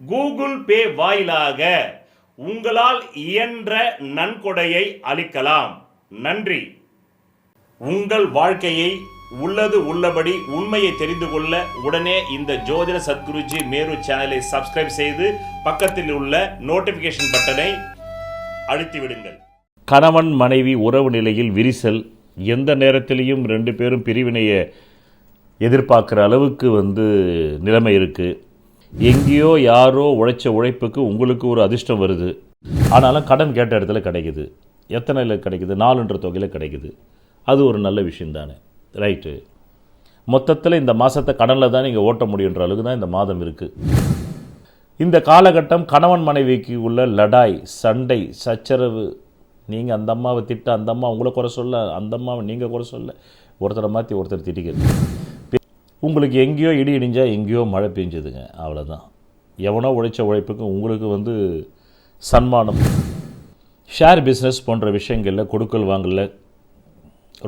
Google Pay வாயிலாக உங்களால் இயன்ற நன்கொடையை அளிக்கலாம். நன்றி. உங்கள் வாழ்க்கையை உள்ளது உள்ளபடி உண்மையை தெரிந்து கொள்ள உடனே இந்த ஜோதிட சத்குருஜி மேரு சேனலை சப்ஸ்கிரைப் செய்து பக்கத்தில் உள்ள நோட்டிபிகேஷன் பட்டனை அழுத்தி விடுங்கள் கணவன் மனைவி உறவு நிலையில் விரிசல் எந்த நேரத்திலையும் ரெண்டு பேரும் பிரிவினையை எதிர்பார்க்குற அளவுக்கு வந்து நிலைமை இருக்குது எங்கேயோ யாரோ உழைச்ச உழைப்புக்கு உங்களுக்கு ஒரு அதிர்ஷ்டம் வருது. ஆனாலும் கடன் கேட்ட இடத்துல கிடைக்குது. எத்தனையில் கிடைக்குது? நாலுன்ற தொகையில் கிடைக்குது. அது ஒரு நல்ல விஷயம் தானே. ரைட்டு மொத்தத்தில் இந்த மாதத்தை கடனில் தான் நீங்கள் ஓட்ட முடியுன்ற அளவுக்கு தான் இந்த மாதம் இருக்குது இந்த காலகட்டம் கணவன் மனைவிக்கு உள்ள லடாய் சண்டை சச்சரவு. நீங்கள் அந்த அம்மாவை திட்ட அந்த அம்மா உங்களை குறை சொல்ல அந்த அம்மாவை நீங்கள் குறை சொல்ல. ஒருத்தரை மாற்றி ஒருத்தர் திட்டிக்கிறது உங்களுக்கு எங்கேயோ இடி இடிஞ்சால் எங்கேயோ மழை பெஞ்சதுங்க. அவ்வளோதான் எவனோ உழைச்ச உழைப்புக்கு உங்களுக்கு வந்து சன்மானம் ஷேர் பிஸ்னஸ் போன்ற விஷயங்களில் கொடுக்கல் வாங்கல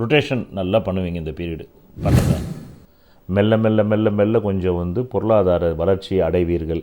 ரொட்டேஷன் நல்லா பண்ணுவீங்க இந்த பீரியடு பண்ணுங்க. மெல்ல மெல்ல மெல்ல மெல்ல கொஞ்சம் வந்து பொருளாதார வளர்ச்சி அடைவீர்கள்.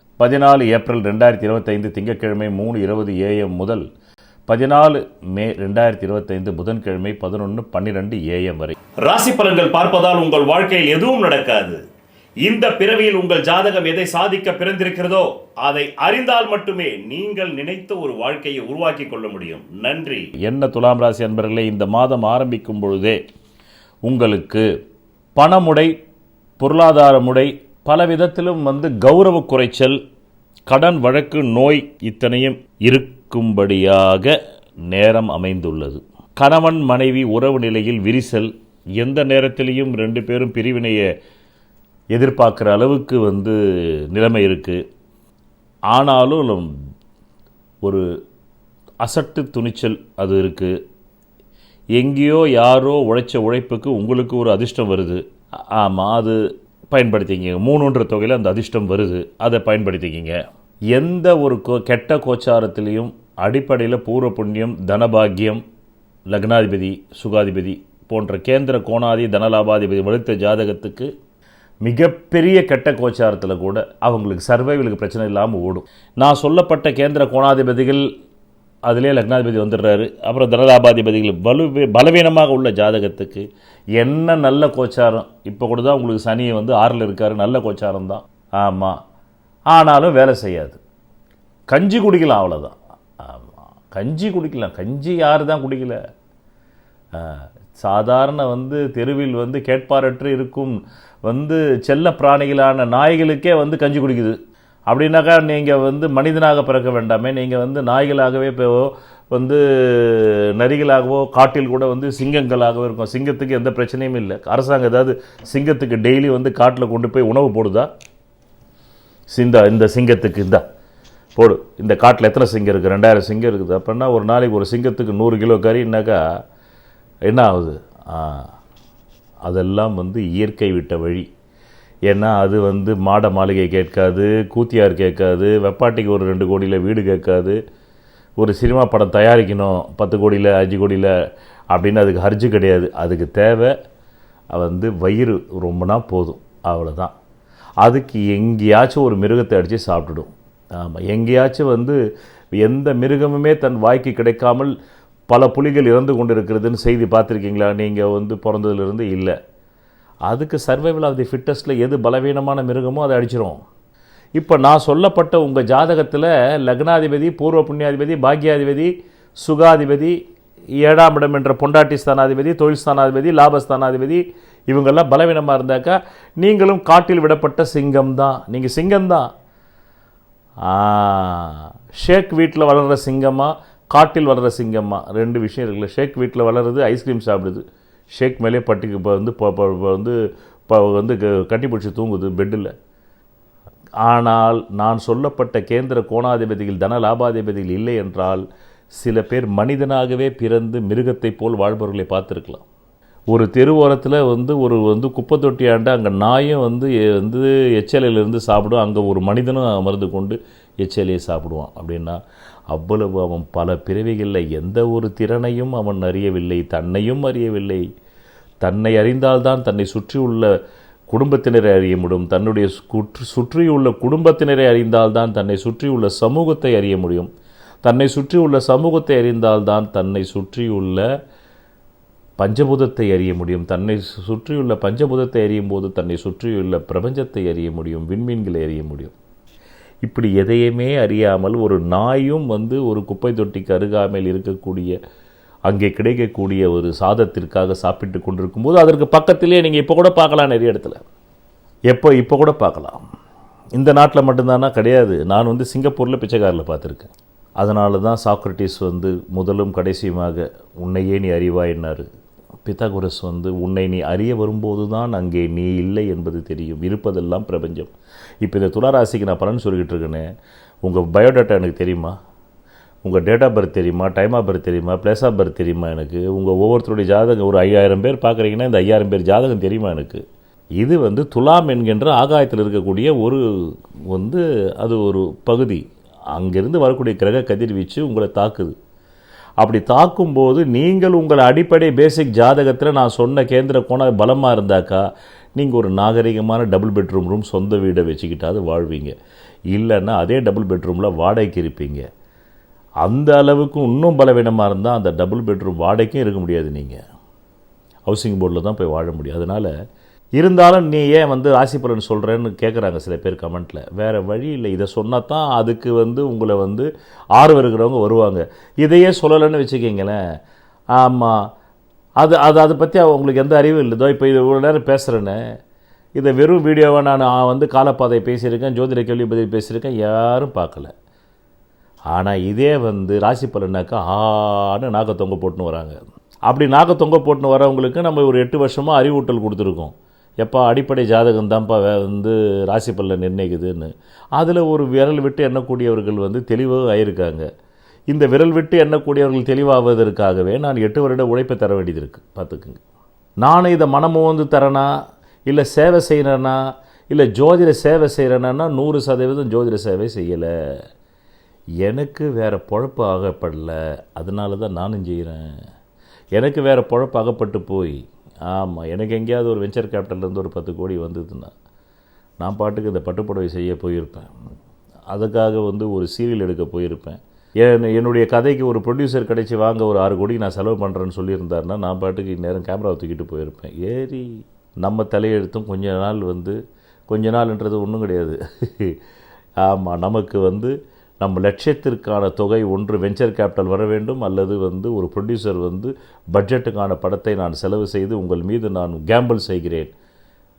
பதினாலு ஏப்ரல் ரெண்டாயிரத்தி இருபத்தைந்து திங்கட்கிழமை மூணு இருபது ஏஎம் முதல் பதினாலு மே ரெண்டாயிரத்தி இருபத்தைந்து புதன்கிழமை பதினொன்று பன்னிரெண்டு ஏஎம் வரை. ராசி பலன்கள் பார்ப்பதால் உங்கள் வாழ்க்கையில் எதுவும் நடக்காது. இந்த பிறவியில் உங்கள் ஜாதகம் எதை சாதிக்க பிறந்திருக்கிறதோ அதை அறிந்தால் மட்டுமே நீங்கள் நினைத்த ஒரு வாழ்க்கையை உருவாக்கி கொள்ள முடியும். நன்றி. என்ன துலாம் ராசி அன்பர்களே இந்த மாதம் ஆரம்பிக்கும் பொழுதே உங்களுக்கு பணமுடை பொருளாதார முடை பல விதத்திலும் வந்து கௌரவ குறைச்சல் கடன் வழக்கு நோய் இத்தனையும் இருக்கும்படியாக நேரம் அமைந்துள்ளது. கணவன் மனைவி உறவு நிலையில் விரிசல் எந்த நேரத்திலையும் ரெண்டு பேரும் பிரிவினையை எதிர்பார்க்குற அளவுக்கு வந்து நிலைமை இருக்குது ஆனாலும் ஒரு அசட்டு துணிச்சல் அது இருக்குது எங்கேயோ யாரோ உழைச்ச உழைப்புக்கு உங்களுக்கு ஒரு அதிர்ஷ்டம் வருது. ஆமாம் அது பயன்படுத்திக்கிங்க. மூணுன்ற தொகையில் அந்த அதிர்ஷ்டம் வருது. அதை பயன்படுத்திக்கிங்க. எந்த ஒரு கோ கெட்ட கோச்சாரத்திலையும் அடிப்படையில் பூர்வ புண்ணியம் தனபாகியம் லக்னாதிபதி சுகாதிபதி போன்ற கேந்திர கோணாதி தனலாபாதிபதி வலுத்த ஜாதகத்துக்கு மிகப்பெரிய கெட்ட கோச்சாரத்தில் கூட அவங்களுக்கு சர்வைவலுக்கு பிரச்சனை இல்லாமல் ஓடும். நான் சொல்லப்பட்ட கேந்திர கோணாதிபதிகள் அதிலே லக்னாதிபதி வந்துடுறாரு. அப்புறம் தனதாபாதிபதிகள் வலு பலவீனமாக உள்ள ஜாதகத்துக்கு என்ன நல்ல கோச்சாரம்? இப்போ கூட தான் உங்களுக்கு சனியை வந்து ஆறில் இருக்கார். நல்ல கோச்சாரம் தான். ஆமாம் ஆனாலும் வேலை செய்யாது. கஞ்சி குடிக்கலாம் அவ்வளோதான் ஆமாம் கஞ்சி குடிக்கலாம். கஞ்சி யார் தான் குடிக்கல? சாதாரண வந்து தெருவில் வந்து கேட்பாரற்று இருக்கும் வந்து செல்ல பிராணிகளான நாய்களுக்கே வந்து கஞ்சி குடிக்குது. அப்படின்னாக்கா நீங்கள் வந்து மனிதனாக பிறக்க வேண்டாமே. நீங்கள் வந்து நாய்களாகவே இப்போ வந்து நரிகளாகவோ காட்டில் கூட வந்து சிங்கங்களாகவோ இருக்கும். சிங்கத்துக்கு எந்த பிரச்சனையும் இல்லை. அரசாங்கம் ஏதாவது சிங்கத்துக்கு டெய்லி வந்து காட்டில் கொண்டு போய் உணவு போடுதா? சிந்தா இந்த சிங்கத்துக்கு இந்தா. போடு. இந்த காட்டில் எத்தனை சிங்கம் இருக்குது ரெண்டாயிரம் சிங்கம் இருக்குது. அப்படின்னா ஒரு நாளைக்கு ஒரு சிங்கத்துக்கு நூறு கிலோ கறின்னாக்கா என்ன ஆகுது? அதெல்லாம் வந்து இயற்கை விட்ட வழி. ஏன்னா அது வந்து மாட மாளிகை கேட்காது கூத்தியார் கேட்காது வெப்பாட்டிக்கு ஒரு ரெண்டு கோடியில் வீடு கேட்காது. ஒரு சினிமா படம் தயாரிக்கணும் பத்து கோடியில் அஞ்சு கோடியில் அப்படின்னு அதுக்கு ஹர்ஜு கிடையாது. அதுக்கு தேவை வந்து வயிறு ரொம்பனா போதும். அவ்வளோதான் அதுக்கு எங்கேயாச்சும் ஒரு மிருகத்தை அடித்து சாப்பிட்டுடும். ஆமாம் எங்கேயாச்சும் வந்து எந்த மிருகமுமே தன் வாய்க்கு கிடைக்காமல் பல புலிகள் இறந்து கொண்டிருக்கிறதுன்னு செய்தி பார்த்துருக்கீங்களா? நீங்கள் வந்து பிறந்ததுலேருந்து இல்லை. அதுக்கு சர்வைவல் ஆஃப் தி ஃபிட்டஸ்ட்டில் எது பலவீனமான மிருகமோ அதை அடிச்சிரும் இப்போ நான் சொல்லப்பட்ட உங்கள் ஜாதகத்தில் லக்னாதிபதி பூர்வ புண்ணியாதிபதி பாக்யாதிபதி சுகாதிபதி ஏழாம் இடம் என்ற பொண்டாட்டி ஸ்தானாதிபதி தொழில் ஸ்தானாதிபதி லாபஸ்தானாதிபதி இவங்கெல்லாம் பலவீனமாக இருந்தாக்கா நீங்களும் காட்டில் விடப்பட்ட சிங்கம் தான் நீங்கள் சிங்கம் தான் ஷேக் வீட்டில் வளர்கிற சிங்கமாக காட்டில் வளர்கிற சிங்கமாக ரெண்டு விஷயம் இருக்குல்ல ஷேக் வீட்டில் வளருது ஐஸ்கிரீம் சாப்பிடுது ஷேக் மேலே பட்டிக்கு இப்போ வந்து இப்போ வந்து இப்போ வந்து க- கட்டி பிடிச்சி தூங்குது பெட்டில். ஆனால் நான் சொல்லப்பட்ட கேந்திர கோணாதிபதிகள் தன லாபாதிபதிகள் இல்லை என்றால் சில பேர் மனிதனாகவே பிறந்து மிருகத்தைப் போல் வாழ்பவர்களை பார்த்துருக்கலாம். ஒரு தெருவோரத்தில் வந்து ஒரு வந்து குப்பை தொட்டியாண்ட அங்கே நாயும் வந்து வந்து எச்சலையிலேருந்து சாப்பிடும் அங்கே ஒரு மனிதனும் அமர்ந்து கொண்டு எச்சலே சாப்பிடுவான். அப்படின்னா அவ்வளவு அவன் பல பிறவிகளில் எந்த ஒரு திறனையும் அவன் அறியவில்லை தன்னையும் அறியவில்லை. தன்னை அறிந்தால்தான் தன்னை சுற்றியுள்ள குடும்பத்தினரை அறிய முடியும். தன்னுடைய சுற்று சுற்றியுள்ள குடும்பத்தினரை அறிந்தால்தான் தன்னை சுற்றியுள்ள சமூகத்தை அறிய முடியும். தன்னை சுற்றியுள்ள சமூகத்தை அறிந்தால்தான் தன்னை சுற்றியுள்ள பஞ்சபூதத்தை அறிய முடியும். தன்னை சுற்றியுள்ள பஞ்சபூதத்தை அறியும் போது தன்னை சுற்றியுள்ள பிரபஞ்சத்தை அறிய முடியும். விண்மீன்களை அறிய முடியும். இப்படி எதையுமே அறியாமல் ஒரு நாயும் வந்து ஒரு குப்பை தொட்டிக்கு அருகாமையில் இருக்கக்கூடிய அங்கே கிடைக்கக்கூடிய ஒரு சாதத்திற்காக சாப்பிட்டு கொண்டிருக்கும் போது அதற்கு பக்கத்திலே நீங்கள் இப்போ கூட பார்க்கலாம் நிறைய இடத்துல. எப்போ இப்போ கூட பார்க்கலாம். இந்த நாட்டில் மட்டும்தானா? கிடையாது. நான் வந்து சிங்கப்பூரில் பிச்சைக்காரில் பார்த்துருக்கேன். அதனால தான் சாக்ரட்டிஸ் வந்து முதலும் கடைசியுமாக உன்னையே நீ அறிவாயினார் பித்தாகுரஸ் வந்து உன்னை நீ அறிய வரும்போது தான் அங்கே நீ இல்லை என்பது தெரியும். இருப்பதெல்லாம் பிரபஞ்சம். இப்போ இந்த துளாராசிக்கு நான் பலன் சொல்லிக்கிட்டு இருக்கேன்னு உங்கள் பயோடேட்டா எனக்கு தெரியுமா? உங்கள் டேட் ஆஃப் பர்த் தெரியுமா? டைம் ஆஃப் பர்த் தெரியுமா? பிளேஸ் ஆஃப் பர்த் தெரியுமா எனக்கு? உங்கள் ஒவ்வொருத்தருடைய ஜாதகம் ஒரு ஐயாயிரம் பேர் பார்க்குறீங்கன்னா இந்த ஐயாயிரம் பேர் ஜாதகம் தெரியுமா எனக்கு? இது வந்து துலாம் என்கின்ற ஆகாயத்தில் இருக்கக்கூடிய ஒரு வந்து அது ஒரு பகுதி. அங்கேருந்து வரக்கூடிய கிரக கதிர்வீச்சு உங்களை தாக்குது. அப்படி தாக்கும்போது நீங்கள் உங்கள் அடிப்படை பேசிக் ஜாதகத்தில் நான் சொன்ன கேந்திர கோண பலமாக இருந்தாக்கா நீங்கள் ஒரு நாகரிகமான டபுள் பெட்ரூம் ரூம் சொந்த வீடை வச்சுக்கிட்டாது வாழ்வீங்க. இல்லைன்னா அதே டபுள் பெட்ரூமில் வாடகைக்கு இருப்பீங்க. அந்த அளவுக்கு இன்னும் பலவீனமாக இருந்தால் அந்த டபுள் பெட்ரூம் வாடகைக்கும் இருக்க முடியாது நீங்கள் ஹவுசிங் போர்டில் தான் போய் வாழ முடியும். அதனால் இருந்தாலும் நீ ஏன் வந்து ராசி பலன் சொல்கிறேன்னு கேட்குறாங்க சில பேர் கமெண்ட்டில் வேறு வழி இல்லை. இதை சொன்னால் தான் அதுக்கு வந்து உங்களை வந்து ஆர்வம் இருக்கிறவங்க வருவாங்க. இதையே சொல்லலைன்னு வச்சுக்கிங்களேன். ஆமாம் அது அது அதை பற்றி உங்களுக்கு எந்த அறிவும் இல்லை இதோ இப்போ இது இவ்வளோ நேரம் பேசுகிறேன்னு இதை வெறும் வீடியோவை நான் வந்து காலப்பாதை பேசியிருக்கேன் ஜோதிட கேள்வி பதில் பேசியிருக்கேன் யாரும் பார்க்கல. ஆனால் இதே வந்து ராசி பலனாக்கா ஆன்னு நாக்க தொங்க போட்டுன்னு வராங்க. அப்படி நாக்க தொங்க போட்டுன்னு வரவங்களுக்கு நம்ம ஒரு எட்டு வருஷமாக அறிவூட்டல் கொடுத்துருக்கோம். எப்போ அடிப்படை ஜாதகம் தான்ப்பா வந்து ராசி பலன் நிர்ணயிக்குதுன்னு. அதில் ஒரு விரல் விட்டு எண்ணக்கூடியவர்கள் வந்து தெளிவாக ஆயிருக்காங்க. இந்த விரல் விட்டு எண்ணக்கூடியவர்கள் தெளிவாவதற்காகவே நான் எட்டு வருட உழைப்பை தர வேண்டியது இருக்குது பார்த்துக்குங்க. நானும் இதை மனமுவந்து தரேனா? இல்லை சேவை செய்கிறேனா இல்லை ஜோதிட சேவை செய்கிறேன்னா நூறு சதவீதம் ஜோதிட சேவை செய்யலை. எனக்கு வேறு பொழப்பு ஆகப்படலை. அதனால தான் நானும் செய்கிறேன் எனக்கு வேறு பொழப்பு ஆகப்பட்டு போய் ஆமாம் எனக்கு எங்கேயாவது ஒரு வெஞ்சர் கேபிட்டல்லேருந்து ஒரு பத்து கோடி வந்ததுன்னா நான் பாட்டுக்கு இந்த பட்டுப்புடவை செய்ய போயிருப்பேன். அதுக்காக வந்து ஒரு சீரியல் எடுக்க போயிருப்பேன். என் என்னுடைய கதைக்கு ஒரு ப்ரொடியூசர் கிடைச்சி வாங்க ஒரு ஆறு கோடி நான் செலவு பண்ணுறேன்னு சொல்லியிருந்தாருன்னா நான் பாட்டுக்கு இந்நேரம் கேமரா தூக்கிட்டு போயிருப்பேன். ஏறி நம்ம தலையெழுத்தும் கொஞ்ச நாள் வந்து கொஞ்ச நாள்ன்றது ஒன்றும் கிடையாது. ஆமாம் நமக்கு வந்து நம்ம லட்சியத்திற்கான தொகை ஒன்று வெஞ்சர் கேபிட்டல் வர வேண்டும் அல்லது வந்து ஒரு ப்ரொடியூசர் வந்து பட்ஜெட்டுக்கான படத்தை நான் செலவு செய்து உங்கள் மீது நான் கேம்பிள் செய்கிறேன்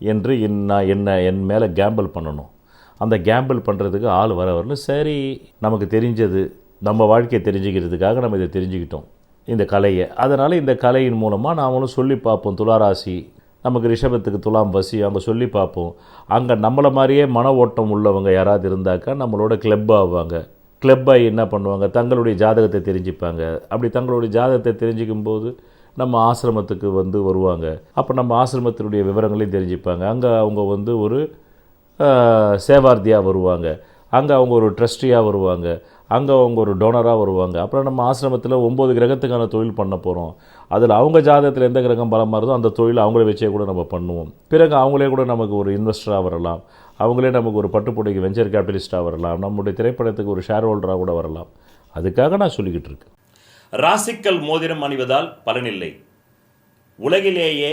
என்று என் நான் என்ன என் மேலே கேம்பிள் பண்ணணும். அந்த கேம்பிள் பண்ணுறதுக்கு ஆள் வர வரணும். சரி நமக்கு தெரிஞ்சது. நம்ம வாழ்க்கையை தெரிஞ்சுக்கிறதுக்காக நம்ம இதை தெரிஞ்சுக்கிட்டோம். இந்த கலையை. அதனால் இந்த கலையின் மூலமாக நாமளும் சொல்லி பார்ப்போம். துளாராசி நமக்கு ரிஷபத்துக்கு துலாம் வசி அங்கே சொல்லி பார்ப்போம். அங்கே நம்மளை மாதிரியே மன ஓட்டம் உள்ளவங்க யாராவது இருந்தாக்கா நம்மளோட கிளப் ஆவாங்க. கிளப் ஆகி என்ன பண்ணுவாங்க? தங்களுடைய ஜாதகத்தை தெரிஞ்சுப்பாங்க. அப்படி தங்களுடைய ஜாதகத்தை தெரிஞ்சிக்கும் போது நம்ம ஆசிரமத்துக்கு வந்து வருவாங்க. அப்போ நம்ம ஆசிரமத்தினுடைய விவரங்களையும் தெரிஞ்சுப்பாங்க. அங்கே அவங்க வந்து ஒரு சேவார்த்தியாக வருவாங்க. அங்கே அவங்க ஒரு ட்ரஸ்டியாக வருவாங்க. அங்கே அவங்க ஒரு டோனராக வருவாங்க. அப்புறம் நம்ம ஆசிரமத்தில் ஒம்பது கிரகத்துக்கான தொழில் பண்ண போகிறோம் அதில் அவங்க ஜாதகத்தில் எந்த கிரகம் பலமாக இருந்தோ அந்த தொழில் அவங்கள வச்சே கூட நம்ம பண்ணுவோம். பிறகு அவங்களே கூட நமக்கு ஒரு இன்வெஸ்டராக வரலாம். அவங்களே நமக்கு ஒரு பட்டுப்புடைக்கு வெஞ்சர் கேபிட்டலிஸ்ட்டாக வரலாம். நம்முடைய திரைப்படத்துக்கு ஒரு ஷேர் ஹோல்டராக கூட வரலாம். அதுக்காக நான் சொல்லிக்கிட்டு இருக்கேன். ராசிக்கல் மோதிரம் அணிவதால் பலனில்லை. உலகிலேயே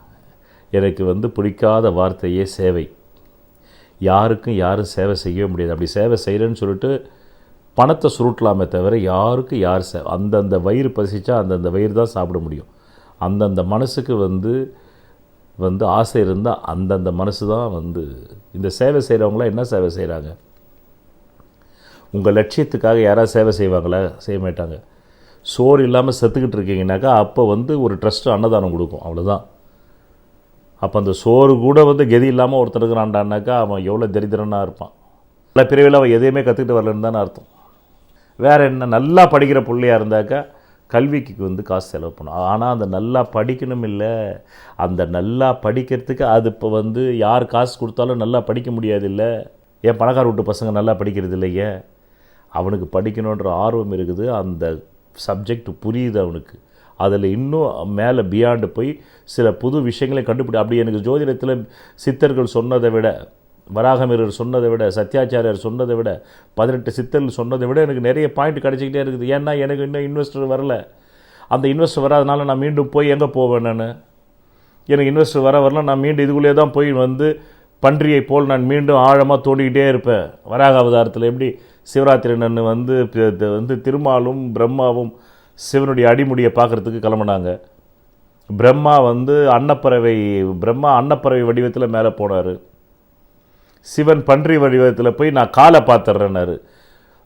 எனக்கு வந்து பிடிக்காத வார்த்தையே சேவை. யாருக்கும் யாரும் சேவை செய்யவே முடியாது. அப்படி சேவை செய்கிறேன்னு சொல்லிட்டு பணத்தை சுருட்டலாமே தவிர யாருக்கும் யார் சே அந்தந்த வயிறு பசிச்சா அந்தந்த வயிறு தான் சாப்பிட முடியும். அந்தந்த மனசுக்கு வந்து வந்து ஆசை இருந்தால் அந்தந்த மனசு தான் வந்து இந்த சேவை செய்கிறவங்களாம் என்ன சேவை செய்கிறாங்க உங்கள் லட்சியத்துக்காக யாராவது சேவை செய்வாங்களா? செய்ய மாட்டாங்க. சோறு இல்லாமல் செத்துக்கிட்டு இருக்கீங்கனாக்கா அப்போ வந்து ஒரு ட்ரஸ்ட்டு அன்னதானம் கொடுக்கும். அவ்வளோதான் அப்போ அந்த சோறு கூட வந்து கதி இல்லாமல் ஒருத்தர் இருக்கிறான்டான்னாக்கா அவன் எவ்வளோ தரித்திரனாக இருப்பான். நல்ல பிரிவில் அவன் எதையுமே கற்றுக்கிட்டு வரலன்னு தானே அர்த்தம். வேறு என்ன நல்லா படிக்கிற பிள்ளையா இருந்தாக்கா கல்விக்கு வந்து காசு செலவு பண்ணும். ஆனால் அந்த நல்லா படிக்கணும் இல்லை அந்த நல்லா படிக்கிறதுக்கு அது இப்போ வந்து யார் காசு கொடுத்தாலும் நல்லா படிக்க முடியாது இல்லை. ஏன் பணக்கார வீட்டு பசங்க நல்லா படிக்கிறது இல்லையே? அவனுக்கு படிக்கணுன்ற ஆர்வம் இருக்குது. அந்த சப்ஜெக்ட் புரியுது அவனுக்கு. அதில் இன்னும் மேலே பியாண்டு போய் சில புது விஷயங்களை கண்டுபிடி அப்படி எனக்கு ஜோதிடத்தில் சித்தர்கள் சொன்னதை விட வராகமிரர் சொன்னதை விட சத்யாச்சாரியர் சொன்னதை விட பதினெட்டு சித்தர்கள் சொன்னதை விட எனக்கு நிறைய பாயிண்ட் கிடச்சிக்கிட்டே இருக்குது. ஏன்னா எனக்கு இன்னும் இன்வெஸ்டர் வரல. அந்த இன்வெஸ்டர் வராதனால நான் மீண்டும் போய் எங்கே போவேன் நான்? எனக்கு இன்வெஸ்டர் வர வரல நான் மீண்டும் இதுக்குள்ளே தான் போய் வந்து பன்றியை போல் நான் மீண்டும் ஆழமாக தோண்டிக்கிட்டே இருப்பேன். வராக அவதாரத்தில் எப்படி சிவராத்திரி நன்னு வந்து வந்து திருமாலும் பிரம்மாவும் சிவனுடைய அடிமுடியை பார்க்குறதுக்கு கிளம்புனாங்க. பிரம்மா வந்து அன்னப்பறவை பிரம்மா அன்னப்பறவை வடிவத்தில் மேலே போனார். சிவன் பன்றி வடிவத்தில் போய் நான் காலை பார்த்துட்றேன்னாரு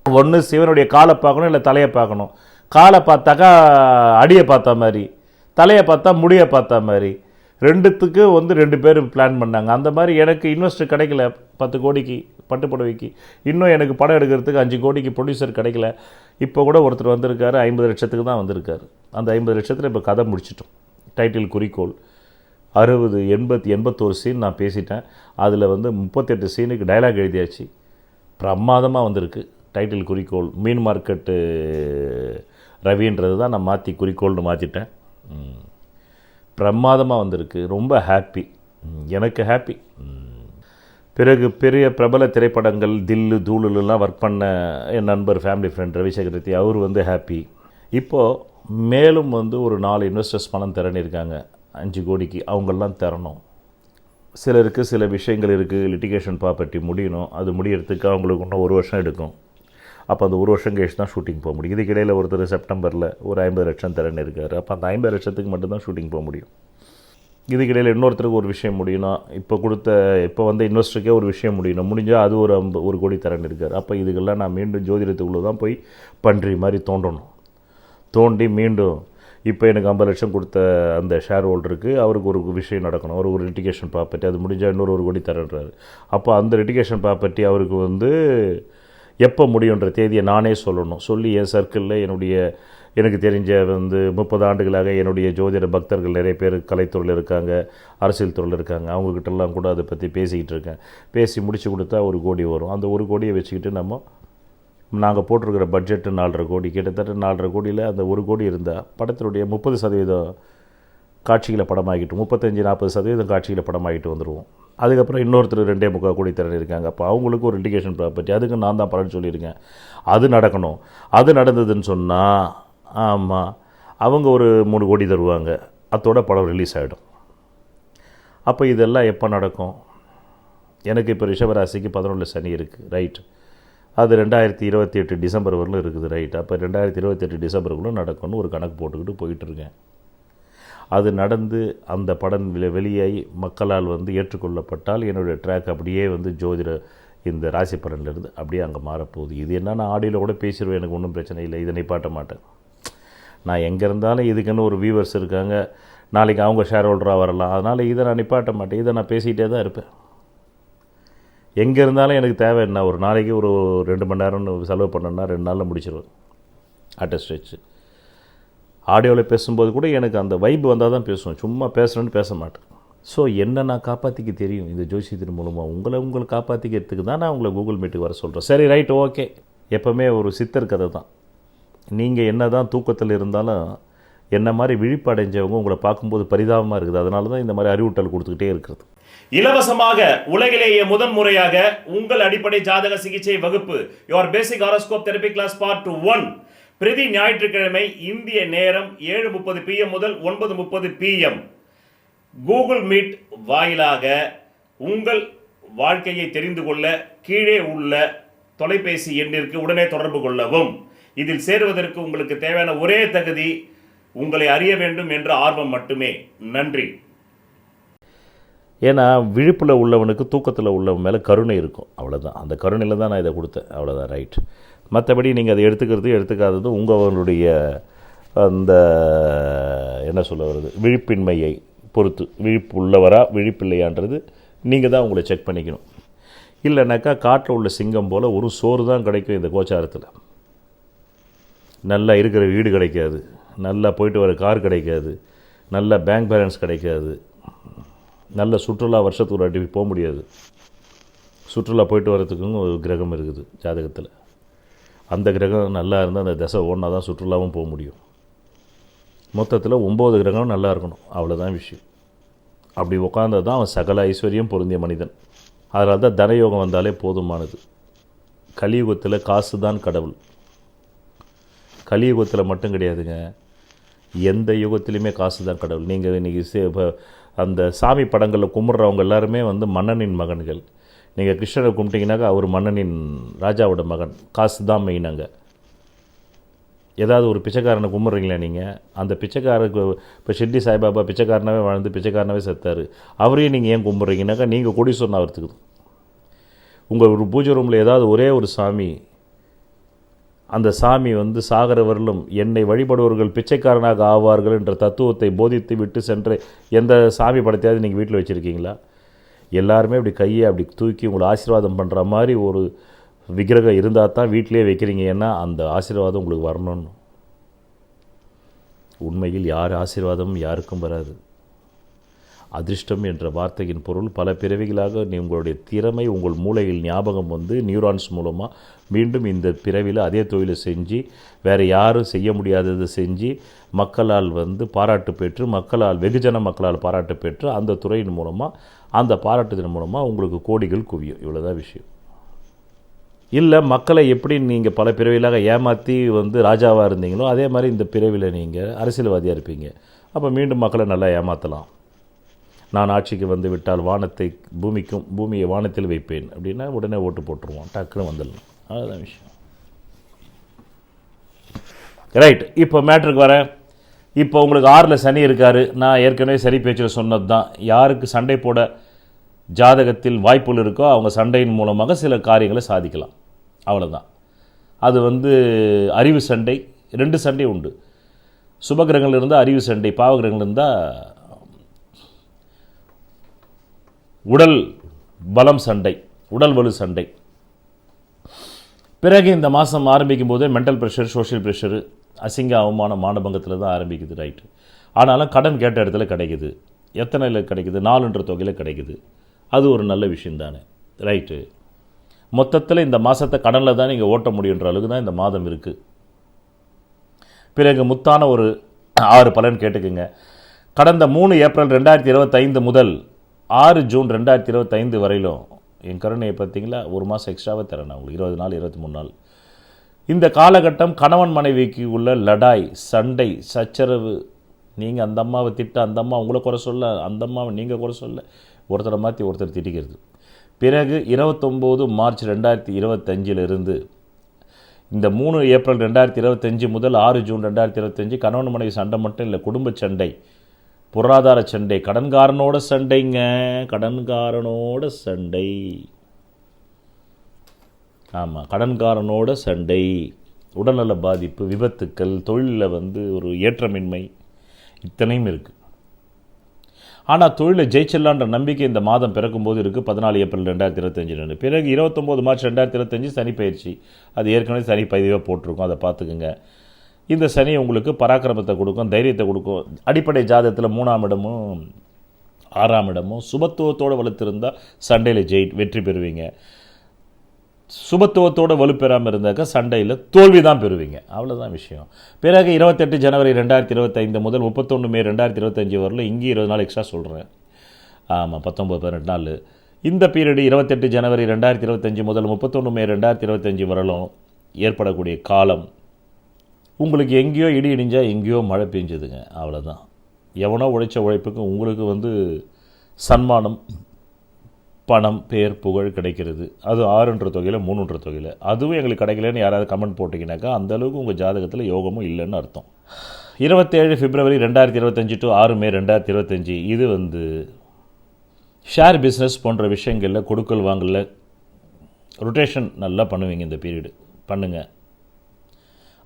ஒன்று சிவனுடைய காலை பார்க்கணும் இல்லை தலையை பார்க்கணும். காலை பார்த்தாக்கா அடியை பார்த்தா மாதிரி தலையை பார்த்தா முடியை பார்த்தா மாதிரி. ரெண்டுத்துக்கு வந்து ரெண்டு பேர் பிளான் பண்ணாங்க. அந்த மாதிரி எனக்கு இன்வெஸ்டர் கிடைக்கல பத்து கோடிக்கு பட்டு புடவைக்கு இன்னும் எனக்கு படம் எடுக்கிறதுக்கு அஞ்சு கோடிக்கு ப்ரொடியூசர் கிடைக்கல. இப்போ கூட ஒருத்தர் வந்திருக்காரு ஐம்பது லட்சத்துக்கு தான் வந்திருக்காரு. அந்த ஐம்பது லட்சத்தில் இப்போ கதை முடிச்சிட்டோம். டைட்டில் குறிக்கோள் அறுபது எண்பத்தி எண்பத்தோரு சீன் நான் பேசிட்டேன். அதில் வந்து முப்பத்தெட்டு சீனுக்கு டயலாக் எழுதியாச்சு. பிரமாதமாக வந்திருக்கு டைட்டில் குறிக்கோள். மீன் மார்க்கெட்டு ரவின்றது தான் நான் மாற்றி குறிக்கோள்னு மாற்றிட்டேன் பிரமாதமாக வந்திருக்கு. ரொம்ப ஹாப்பி எனக்கு ஹாப்பி பிறகு பெரிய பிரபல திரைப்படங்கள் தில்லு தூளுலாம் ஒர்க் பண்ண என் நண்பர் ஃபேமிலி ஃப்ரெண்ட் ரவிசேகர் அவர் வந்து ஹாப்பி இப்போது மேலும் வந்து ஒரு நாலு இன்வெஸ்டர்ஸ் பணம் திறனிருக்காங்க இருக்காங்க அஞ்சு கோடிக்கு அவங்கெல்லாம் தரணும். சிலருக்கு சில விஷயங்கள் இருக்குது லிட்டிகேஷன் ப்ராப்பர்ட்டி முடியணும். அது முடியறதுக்கு அவங்களுக்கு இன்னும் ஒரு வருஷம் எடுக்கும். அப்போ அந்த ஒரு வருஷம் கழிச்சு தான் ஷூட்டிங் போக முடியும். இதுக்கிடையில் ஒருத்தர் செப்டம்பரில் ஒரு ஐம்பது லட்சம் திறன் இருக்கார் அப்போ அந்த ஐம்பது லட்சத்துக்கு மட்டும்தான் ஷூட்டிங் போக முடியும். இதுக்கு இடையில் இன்னொருத்தருக்கு ஒரு விஷயம் முடியணும் இப்போ கொடுத்த இப்போ வந்து இன்வெஸ்டருக்கே ஒரு விஷயம் முடியணும் முடிஞ்சால் அது ஒரு ஐம்பது ஒரு கோடி தரன் இருக்கார். அப்போ இதுக்கெல்லாம் நான் மீண்டும் ஜோதிடத்துக்குள்ளே தான் போய் பன்றி மாதிரி தோண்டணும் தோண்டி மீண்டும் இப்போ எனக்கு ஐம்பது லட்சம் கொடுத்த அந்த ஷேர் ஹோல்டருக்கு அவருக்கு ஒரு விஷயம் நடக்கணும். அவர் ஒரு லிட்டிகேஷன் ப்ராப்பர்ட்டி அது முடிஞ்சால் இன்னொரு ஒரு கோடி தரேன்றாரு. அப்போ அந்த லிட்டிகேஷன் ப்ராப்பர்ட்டி அவருக்கு வந்து எப்போ முடியுன்ற தேதியை நானே சொல்லணும். சொல்லி என் சர்க்கிளில் என்னுடைய எனக்கு தெரிஞ்ச வந்து முப்பது ஆண்டுகளாக என்னுடைய ஜோதிட பக்தர்கள் நிறைய பேர் கலைத்துறையில் இருக்காங்க அரசியல் துறையில் இருக்காங்க. அவங்கக்கிட்டலாம் கூட அதை பற்றி பேசிக்கிட்டு இருக்கேன். பேசி முடித்து கொடுத்தா ஒரு கோடி வரும். அந்த ஒரு கோடியை வச்சுக்கிட்டு நம்ம நாங்கள் போட்டிருக்கிற பட்ஜெட்டு நாலரை கோடி. கிட்டத்தட்ட நாலரை கோடியில் அந்த ஒரு கோடி இருந்தால் படத்தினுடைய முப்பது சதவீதம் காட்சிகளை படமாகிட்டு முப்பத்தஞ்சு நாற்பது சதவீதம் காட்சிகளை படமாகிட்டு வந்துடுவோம் அதுக்கப்புறம் இன்னொருத்தர் ரெண்டே முக்கால் கோடி திறன் இருக்காங்க. அப்போ அவங்களுக்கு ஒரு இண்டிகேஷன் ப்ராப்பர்ட்டி அதுக்கு நான் தான் பலன் சொல்லியிருக்கேன். அது நடக்கணும். அது நடந்ததுன்னு சொன்னால் ஆமாம் அவங்க ஒரு மூணு கோடி தருவாங்க. அதோட படம் ரிலீஸ் ஆகிடும் அப்போ இதெல்லாம் எப்போ நடக்கும்? எனக்கு இப்போ ரிஷபராசிக்கு பதினொன்று சனி இருக்குது ரைட் அது ரெண்டாயிரத்தி இருபத்தி எட்டு டிசம்பர் வரலும் இருக்குது. ரைட் அப்போ ரெண்டாயிரத்தி இருபத்தெட்டு டிசம்பருக்குள்ளே நடக்கும்னு ஒரு கணக்கு போட்டுக்கிட்டு போயிட்டுருக்கேன் அது நடந்து அந்த படம் வெளி வெளியாகி மக்களால் வந்து ஏற்றுக்கொள்ளப்பட்டால் என்னுடைய ட்ராக் அப்படியே வந்து ஜோதிட இந்த ராசி பலன்லேருந்து அப்படியே அங்கே மாறப்போகுது. இது என்ன நான் ஆடியோவில் கூட பேசிடுவேன் எனக்கு ஒன்றும் பிரச்சனை இல்லை. இதை நிப்பாட்ட மாட்டேன். நான் எங்கே இருந்தாலும் இதுக்குன்னு ஒரு வியூவர்ஸ் இருக்காங்க. நாளைக்கு அவங்க ஷேர் ஹோல்டராக வரலாம். அதனால் இதை நான் நிப்பாட்ட மாட்டேன். இதை நான் பேசிகிட்டே தான் இருப்பேன். எங்கே இருந்தாலும் எனக்கு தேவை என்ன? ஒரு நாளைக்கு ஒரு ரெண்டு மணி நேரம் செலவு பண்ணேன்னா ரெண்டு நாளில் முடிச்சிருவேன். அட் ஸ்ட்ரெச் ஆடியோவில் பேசும்போது கூட எனக்கு அந்த வைப் வந்தால் தான் பேசுவேன். சும்மா பேசணும்னு பேச மாட்டேன். ஸோ என்ன நான் காப்பாற்றிக்க தெரியும்? இந்த ஜோசியத்தின் மூலமாக உங்களை உங்களை காப்பாற்றிக்கிறதுக்கு தான் நான் உங்களை கூகுள் மீட்டுக்கு வர சொல்கிறேன் சரி ரைட் ஓகே எப்போவுமே ஒரு சித்தர் கதை தான். நீங்கள் என்ன தான் தூக்கத்தில் இருந்தாலும் என்ன மாதிரி விழிப்படைஞ்சவங்க உங்களை பார்க்கும்போது பரிதாபமாக இருக்குது. அதனால தான் இந்த மாதிரி அறிவூட்டல் கொடுத்துக்கிட்டே இருக்கிறது. இலவசமாக உலகிலேயே முதன் முறையாக உங்கள் அடிப்படை ஜாதக சிகிச்சை வகுப்பு your basic horoscope therapy class part one பிரதி ஞாயிற்றுக்கிழமை இந்திய நேரம் ஏழு முப்பது பிஎம் முதல் ஒன்பது முப்பது பிஎம் கூகுள் மீட் வாயிலாக உங்கள் வாழ்க்கையை தெரிந்து கொள்ள கீழே உள்ள தொலைபேசி எண்ணிற்கு உடனே தொடர்பு கொள்ளவும். இதில் சேருவதற்கு உங்களுக்கு தேவையான ஒரே தகுதி உங்களை அறிய வேண்டும் என்ற ஆர்வம் மட்டுமே. நன்றி. ஏன்னா விழிப்பில் உள்ளவனுக்கு தூக்கத்தில் உள்ளவன் மேலே கருணை இருக்கும். அவ்வளோதான் அந்த கருணையில் தான் நான் இதை கொடுத்தேன். அவ்வளோதான் ரைட் மற்றபடி நீங்கள் அதை எடுத்துக்கிறது எடுத்துக்காதது உங்களுடைய அந்த என்ன சொல்ல வருது விழிப்பின்மையை பொறுத்து. விழிப்பு உள்ளவரா விழிப்பில்லையான்றது நீங்கள் தான் உங்களை செக் பண்ணிக்கணும். இல்லைனாக்கா காட்டில் உள்ள சிங்கம் போல் ஒரு சோறு தான் கிடைக்கும் இந்த கோச்சாரத்தில். நல்லா இருக்கிற வீடு கிடைக்காது. நல்லா போயிட்டு வர கார் கிடைக்காது. நல்ல பேங்க் பேலன்ஸ் கிடைக்காது. நல்ல சுற்றுலா வருஷத்துக்கு ஒரு அடி போக முடியாது. சுற்றுலா போயிட்டு வரத்துக்கும் ஒரு கிரகம் இருக்குது ஜாதகத்தில். அந்த கிரகம் நல்லா இருந்தால் அந்த தசை ஓடினா தான் சுற்றுலாவும் போக முடியும். மொத்தத்தில் ஒம்பது கிரகம் நல்லா இருக்கணும். அவ்வளோதான் விஷயம். அப்படி உட்காந்தா தான் அவன் சகல ஐஸ்வர்யம் பொருந்திய மனிதன். அதனால தான் தனயோகம் வந்தாலே போதுமானது. கலியுகத்தில் காசு தான் கடவுள். கலியுகத்தில் மட்டும் கிடையாதுங்க. எந்த யுகத்திலையுமே காசு தான் கடவுள் நீங்கள் இன்றைக்கி இப்போ அந்த சாமி படங்களில் கும்பிட்றவங்க எல்லாருமே வந்து மன்னனின் மகன்கள். நீங்கள் கிருஷ்ணரை கும்பிட்டீங்கன்னாக்கா அவர் மன்னனின் ராஜாவோட மகன். காசு தான் மெயின் அங்கே. ஏதாவது ஒரு பிச்சைக்காரனை கும்பிட்றீங்களா நீங்கள் அந்த பிச்சைக்காரருக்கு இப்போ ஷிர்டி சாய்பாபா பிச்சைக்காரனாவே வாழ்ந்து பிச்சைக்காரனாவே செத்தார். அவரையும் நீங்கள் ஏன் கும்பிட்றீங்கனாக்கா நீங்கள் கொடி சொன்ன அவர்த்துக்குது உங்கள் ஒரு பூஜை ரூமில் ஏதாவது ஒரே ஒரு சாமி அந்த சாமி வந்து சாகரவர்களும் என்னை வழிபடுவர்கள் பிச்சைக்காரனாக ஆவார்கள் என்ற தத்துவத்தை போதித்து விட்டு சென்று எந்த சாமி படத்தையாவது நீங்கள் வீட்டில் வச்சுருக்கீங்களா? எல்லாருமே அப்படி கையை அப்படி தூக்கி உங்களை ஆசீர்வாதம் பண்ணுற மாதிரி ஒரு விக்கிரகம் இருந்தால் தான் வீட்டிலே வைக்கிறீங்க. ஏன்னா அந்த ஆசீர்வாதம் உங்களுக்கு வரணும்னு. உண்மையில் யார் ஆசீர்வாதமும் யாருக்கும் வராது. அதிர்ஷ்டம் என்ற வார்த்தையின் பொருள். பல பிறவிகளாக நீ உங்களுடைய திறமை உங்கள் மூளையில் ஞாபகம் வந்து நியூரான்ஸ் மூலமாக மீண்டும் இந்த பிறவியில் அதே தொழிலை செஞ்சு வேறு யாரும் செய்ய முடியாததை செஞ்சு மக்களால் வந்து பாராட்டு பெற்று மக்களால் வெகுஜன மக்களால் பாராட்டு பெற்று அந்த துறையின் மூலமாக அந்த பாராட்டுதன் மூலமாக உங்களுக்கு கோடிகள் குவியும். இவ்வளோதான் விஷயம். இல்லை மக்களை எப்படி நீங்கள் பல பிறவிகளாக ஏமாற்றி வந்து ராஜாவாக இருந்தீங்களோ அதே மாதிரி இந்த பிறவியில் நீங்கள் அரசியல்வாதியாக இருப்பீங்க. அப்போ மீண்டும் மக்களை நல்லா ஏமாற்றலாம் நான் ஆட்சிக்கு வந்து விட்டால் வானத்தை பூமிக்கும் பூமியை வானத்தில் வைப்பேன். அப்படின்னா உடனே ஓட்டு போட்டுருவோம். டக்குன்னு வந்துடலாம். அதுதான் விஷயம். ரைட் இப்போ மேட்ருக்கு வரேன் இப்போ உங்களுக்கு ஆறில் சனி இருக்கார். நான் ஏற்கனவே சரி பேச்சில் சொன்னது தான் யாருக்கு சண்டை போட ஜாதகத்தில் வாய்ப்புகள் இருக்கோ அவங்க சண்டையின் மூலமாக சில காரியங்களை சாதிக்கலாம். அவ்வளோதான் அது வந்து அறிவு சண்டை. ரெண்டு சண்டை உண்டு. சுபகிரகங்கள் இருந்தால் அறிவு சண்டை பாவகிரகங்கள் இருந்தால் உடல் பலம் சண்டை உடல் வலு சண்டை. பிறகு இந்த மாதம் ஆரம்பிக்கும் போதே மென்டல் ப்ரெஷர் சோஷியல் ப்ரெஷரு அசிங்க அவமானம் மானபங்கத்தில் தான் ஆரம்பிக்குது ரைட்டு ஆனாலும் கடன் கேட்ட இடத்துல கிடைக்குது. எத்தனையில் கிடைக்குது? நாலுன்ற தொகையில் கிடைக்குது. அது ஒரு நல்ல விஷயம் தானே ரைட்டு மொத்தத்தில் இந்த மாதத்தை கடனில் தான் நீங்கள் ஓட்ட முடியுன்ற அளவுக்கு தான் இந்த மாதம் இருக்குது பிறகு முத்தான ஒரு ஆறு பலன் கேட்டுக்குங்க. கடந்த மூணு ஏப்ரல் ரெண்டாயிரத்தி இருபத்தைந்து முதல் ஆறு ஜூன் ரெண்டாயிரத்தி இருபத்தைந்து வரையிலும் என் கருணையை பார்த்தீங்களா? ஒரு மாதம் எக்ஸ்ட்ராவாக தரேன் நான் உங்களுக்கு. இருபது நாள் இருபத்தி மூணு நாள். இந்த காலகட்டம் கணவன் மனைவிக்கு உள்ள லடாய் சண்டை சச்சரவு நீங்கள் அந்த அம்மாவை திட்ட அந்த அம்மா உங்களை குறை சொல்ல அந்த அம்மாவை நீங்கள் குறை சொல்ல ஒருத்தரை மாற்றி ஒருத்தர் திட்டிக்கிறது. பிறகு இருபத்தொம்போது மார்ச் ரெண்டாயிரத்தி இருபத்தஞ்சிலிருந்து இந்த மூணு ஏப்ரல் ரெண்டாயிரத்தி இருபத்தஞ்சு முதல் ஆறு ஜூன் ரெண்டாயிரத்தி இருபத்தஞ்சு கணவன் மனைவி சண்டை மட்டும் இல்லை குடும்ப சண்டை பொருளாதார சண்டை. கடன்காரனோட சண்டைங்க கடன்காரனோட சண்டை. ஆமாம் கடன்காரனோட சண்டை. உடல்நல பாதிப்பு விபத்துக்கள் தொழிலில் வந்து ஒரு ஏற்றமின்மை இத்தனையும் இருக்குது ஆனால் தொழிலை ஜெயிச்சிடலான்ற நம்பிக்கை இந்த மாதம் பிறக்கும்போது இருக்குது பதினாலு ஏப்ரல் ரெண்டாயிரத்தி இருபத்தஞ்சு பிறகு இருபத்தொம்போது மார்ச் ரெண்டாயிரத்தி இருபத்தஞ்சி சனி பயிற்சி அது ஏற்கனவே சனி பதிவாக போட்டிருக்கோம். அதை பார்த்துக்குங்க. இந்த சனி உங்களுக்கு பராக்கிரமத்தை கொடுக்கும் தைரியத்தை கொடுக்கும். அடிப்படை ஜாதகத்தில் மூணாம் இடமும் ஆறாம் இடமும் சுபத்துவத்தோடு வலுத்திருந்தால் சண்டையில் ஜெயி வெற்றி பெறுவீங்க. சுபத்துவத்தோடு வலுப்பெறாமல் இருந்தாக்கா சண்டையில் தோல்வி தான் பெறுவீங்க. அவ்வளோதான் விஷயம். பிறகு இருபத்தெட்டு ஜனவரி ரெண்டாயிரத்தி இருபத்தைந்து முதல் முப்பத்தொன்று மே ரெண்டாயிரத்தி இருபத்தஞ்சி வரல இங்கேயும் இருபது நாள் எக்ஸ்ட்ரா சொல்கிறேன் ஆமாம் பத்தொம்பது பதினெட்டு நாள். இந்த பீரியடு இருபத்தெட்டு ஜனவரி ரெண்டாயிரத்தி இருபத்தஞ்சி முதல் முப்பத்தொன்று மே ரெண்டாயிரத்தி இருபத்தஞ்சி வரலும் ஏற்படக்கூடிய காலம் உங்களுக்கு எங்கேயோ இடி இடிஞ்சால் எங்கேயோ மழை பெஞ்சதுங்க. அவ்வளோதான் எவனோ உழைச்ச உழைப்புக்கு உங்களுக்கு வந்து சன்மானம் பணம் பேர் புகழ் கிடைக்கிறது. அது ஆறுன்ற தொகையில் மூணுன்ற தொகையில். அதுவும் எங்களுக்கு கிடைக்கலன்னு யாராவது கமெண்ட் போட்டிங்கனாக்கா அந்த அளவுக்கு உங்கள் ஜாதகத்தில் யோகமும் இல்லைன்னு அர்த்தம். இருபத்தேழு பிப்ரவரி ரெண்டாயிரத்தி இருபத்தஞ்சி டு ஆறு மே ரெண்டாயிரத்தி இருபத்தஞ்சி இது வந்து ஷேர் பிஸ்னஸ் போன்ற விஷயங்களில் கொடுக்கல் வாங்கல ரொட்டேஷன் நல்லா பண்ணுவீங்க இந்த பீரியடு பண்ணுங்கள்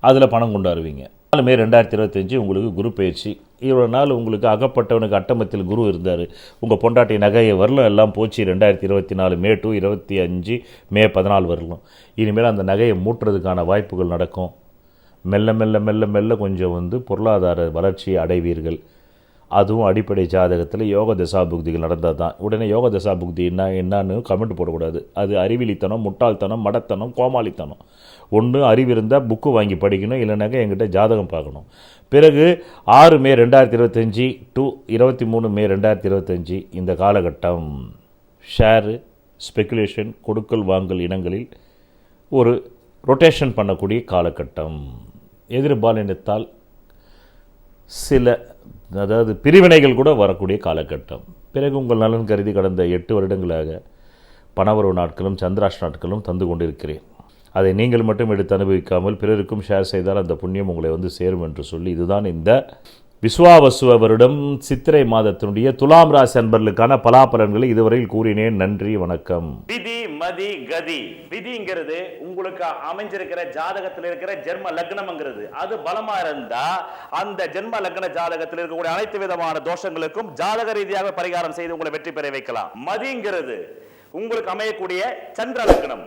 அதில் பணம் கொண்டாடுவீங்க. நாலு மே ரெண்டாயிரத்தி இருபத்தஞ்சி உங்களுக்கு குரு பயிற்சி இவ்வளோ நாள் உங்களுக்கு அகப்பட்டவனுக்கு அட்டமத்தில் குரு இருந்தார். உங்கள் பொண்டாட்டி நகையை வரலும் எல்லாம் போச்சு ரெண்டாயிரத்தி இருபத்தி நாலு மே டூ இருபத்தி அஞ்சு மே பதினாலு வரலும். இனிமேல் அந்த நகையை மூட்டுறதுக்கான வாய்ப்புகள் நடக்கும். மெல்ல மெல்ல மெல்ல மெல்ல கொஞ்சம் வந்து பொருளாதார வளர்ச்சியை அடைவீர்கள். அதுவும் அடிப்படை ஜாதகத்தில் யோக தசாபுக்திகள் நடந்தால் தான் உடனே யோக தசாபுக்தி என்ன என்னன்னு கமெண்ட் போடக்கூடாது. அது அறிவிலித்தனம் முட்டாள்தனம் மடத்தனம் கோமாளித்தனம். ஒன்று அறிவு இருந்தால் புக்கு வாங்கி படிக்கணும் இல்லைனாக்கா எங்கிட்ட ஜாதகம் பார்க்கணும். பிறகு ஆறு மே ரெண்டாயிரத்தி இருபத்தஞ்சி டு இருபத்தி மூணு மே ரெண்டாயிரத்தி இருபத்தஞ்சி இந்த காலகட்டம். ஷேரு ஸ்பெக்குலேஷன் கொடுக்கல் வாங்கல் இனங்களில் ஒரு ரொட்டேஷன் பண்ணக்கூடிய காலகட்டம். எதிர்பாலினத்தால் சில அதாவது பிரிவினைகள் கூட வரக்கூடிய காலகட்டம். பிறகு உங்கள் நலன் கருதி கடந்த எட்டு வருடங்களாக பணவரவு நாட்களும் சந்திராஷ் நாட்களும் தந்து கொண்டிருக்கிறேன். அதை நீங்கள் மட்டும் எடுத்து அனுபவிக்காமல் பிறருக்கும் ஷேர் செய்தால் அந்த புண்ணியம் உங்களை வந்து சேரும் என்று சொல்லி இதுதான் இந்த விஸ்வாவசுவ வருடம் சித்திரை மாதத்தினுடைய துலாம் ராசி அன்பர்களுக்கான பலாபலன்களை இதுவரையில் கூறினேன். நன்றி வணக்கம். விதி மதி கதி. விதிங்கிறது உங்களுக்கு அமைஞ்சிருக்கிற ஜாதகத்தில் இருக்கிற ஜென்ம லக்னம்ங்கிறது. அது பலமா இருந்தா அந்த ஜென்ம லக்ன ஜாதகத்தில் இருக்கக்கூடிய அனைத்து விதமான தோஷங்களுக்கும் ஜாதக ரீதியாக பரிகாரம் செய்து உங்களை வெற்றி பெற வைக்கலாம். மதிங்கிறது உங்களுக்கு அமையக்கூடிய சந்திர லக்னம்.